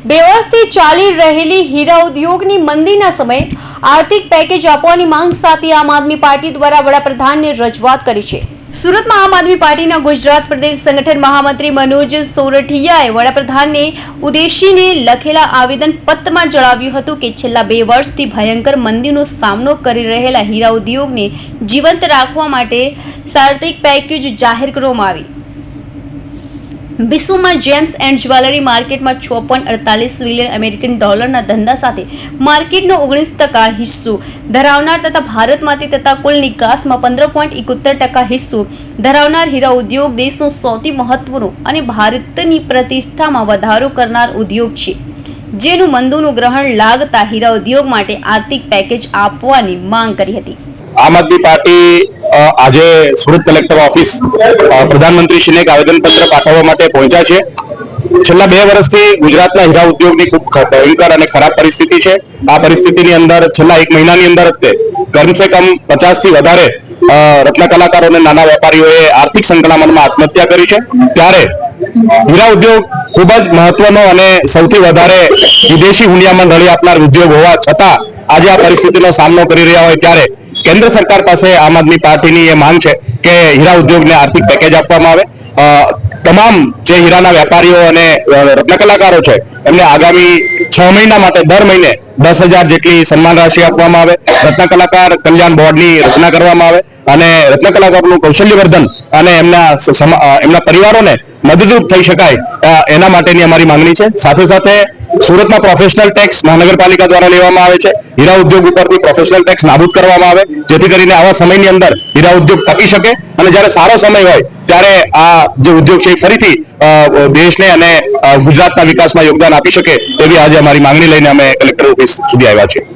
બે વર્ષથી ચાલી રહેલી હીરા ઉદ્યોગની મંદીના સમયે આર્થિક પેકેજ આપવાની માંગ સાથે આમ આદમી પાર્ટી દ્વારા વડાપ્રધાનને રજૂઆત કરી છે. સુરતમાં આમ આદમી પાર્ટીના ગુજરાત પ્રદેશ સંગઠન મહામંત્રી મનોજ સોરઠિયાએ વડાપ્રધાનને ઉદ્દેશીને લખેલા આવેદન પત્રમાં જણાવ્યું હતું કે છેલ્લા બે વર્ષથી ભયંકર મંદીનો સામનો કરી રહેલા હીરા ઉદ્યોગને જીવંત રાખવા માટે આર્થિક પેકેજ જાહેર કરવામાં આવી. વિશ્વમાં જેમ્સ એન્ડ જ્વેલરી માર્કેટમાં છ અડતાલીસ બિલિયન અમેરિકન ડોલરના ધંધા સાથે માર્કેટનો ઓગણીસ ટકા હિસ્સો, ધરાવનાર તથા ભારતમાંથી તથા કુલ નિકાસમાં પંદર પોઈન્ટ એકોતેર ટકા હિસ્સો. ધરાવનાર હીરા ઉદ્યોગ દેશનો સૌથી મહત્વનો અને ભારતની પ્રતિષ્ઠામાં વધારો કરનાર ઉદ્યોગ છે. જેનું મંદુનું ગ્રહણ લાગતા હીરા ઉદ્યોગ માટે આર્થિક પેકેજ આપવાની માંગ કરી હતી. આમ આદમી પાર્ટી આજે સુરત કલેક્ટર ઓફિસ પ્રધાનમંત્રીશ્રીને એક આવેદનપત્ર પાઠવવા માટે પહોંચ્યા છે. છેલ્લા બે વર્ષથી ગુજરાતના હીરા ઉદ્યોગની ખૂબ ભયંકર અને ખરાબ પરિસ્થિતિ છે. આ પરિસ્થિતિની અંદર છેલ્લા એક મહિનાની અંદર જ તે કમસે કમ પચાસથી વધારે રત્ન કલાકારો અને નાના વેપારીઓએ આર્થિક સંકળામણમાં આત્મહત્યા કરી છે. ત્યારે હીરા ઉદ્યોગ ખૂબ જ મહત્વનો અને સૌથી વધારે વિદેશી હુંડિયામણ રળી આપનાર ઉદ્યોગ હોવા છતાં આજે આ પરિસ્થિતિનો સામનો કરી રહ્યા હોય ત્યારે કેન્દ્ર સરકાર પાસે આમ આદમી પાર્ટીની એ માંગ છે કે હીરા ઉદ્યોગને આર્થિક પેકેજ આપવામાં આવે. તમામ જે હીરાના વેપારીઓ અને રત્ન કલાકારો છે, એમને આગામી છ મહિના માટે દર મહિને દસ હજાર જેટલી સન્માન રાશિ આપવામાં આવે. રત્ન કલાકાર કલ્યાણ બોર્ડની રચના કરવામાં આવે અને રત્ન કલાકારોનું કૌશલ્યવર્ધન અને એમના એમના પરિવારોને મદદરૂપ થઈ શકાય એના માટેની અમારી માંગણી છે. સાથે સાથે સુરતમાં પ્રોફેશનલ ટેક્સ મહાનગરપાલિકા દ્વારા લેવામાં આવે છે. હીરા ઉદ્યોગ ઉપરથી પ્રોફેશનલ ટેક્સ નાબૂદ કરવામાં આવે, જેથી કરીને આવા સમયની અંદર હીરા ઉદ્યોગ ટકી શકે અને જ્યારે સારો સમય હોય, ત્યારે આ જે ઉદ્યોગ છે એ ફરીથી દેશને અને ગુજરાતના વિકાસમાં યોગદાન આપી શકે એવી આજે અમારી માંગણી લઈને અમે કલેક્ટર ઓફિસ સુધી આવ્યા છીએ.